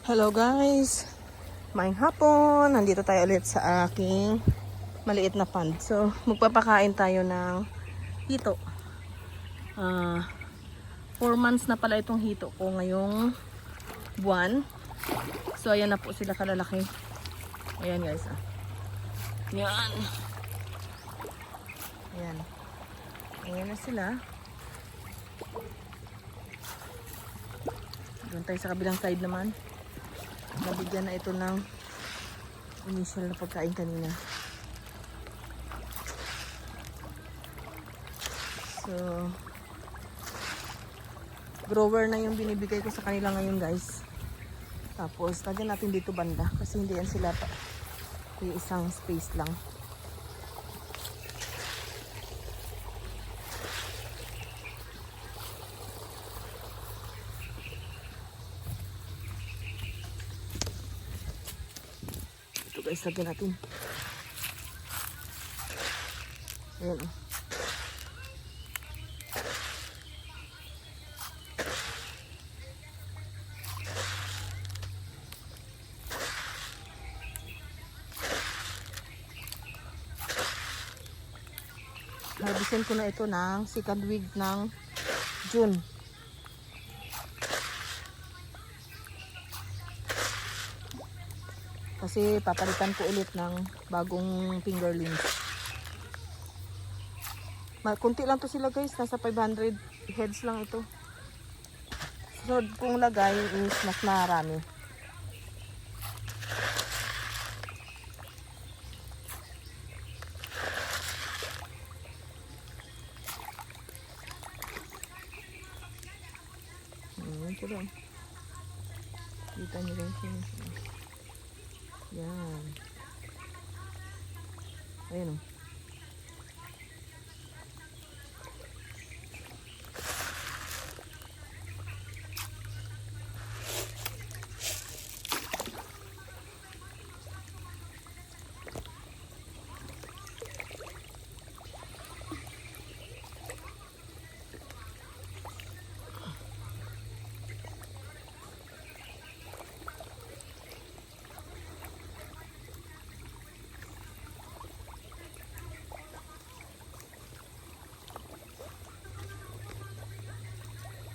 Hello guys! Maing hapon! Nandito tayo ulit sa aking maliit na pond. So, magpapakain tayo ng hito. Ah, 4 months na pala itong hito ko ngayong buwan. So, ayan na po sila kalalaki. Ayan guys. Ah. Yan. Ayan. Ayan na sila. Doon tayo sa kabilang side naman. Nabigyan na ito ng initial na pagkain kanina. So, grower na yung binibigay ko sa kanila ngayon guys. Tapos, lagyan natin dito banda kasi hindi yan sila pa. Yung isang space lang. Guys, lagyan natin. Ayan oh. o. Harvestin ko na ito ng second week ng June. Kasi papalitan ko ulit ng bagong fingerlings. Kunti lang to sila guys, nasa 500 heads lang ito. So kung lagay is mas marami. Hmm. Kita niyo rin. Yan. Ayun o.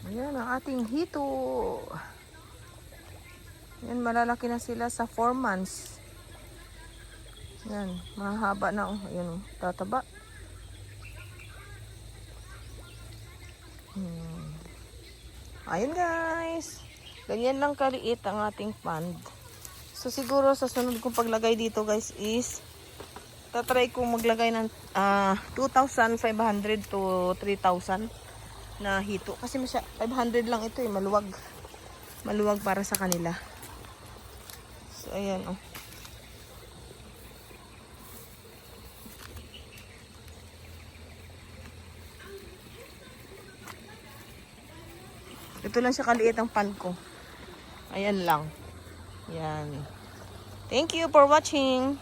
Ayan ang ating hito. Yan, malalaki na sila sa 4 months. Yan, mahaba na. Oh. Ayan, oh, tataba. Hmm. Ayun guys. Ganyan lang kaliit ang ating pond. So siguro sa sunod kong paglagay dito guys is tatry kong maglagay ng ah, 2,500 to 3,000 na hito. Kasi masya, 500 lang ito eh, maluwag. Maluwag para sa kanila. So, ayan oh. Ito lang siya kaliit ang pan ko. Ayan lang. Yan. Thank you for watching.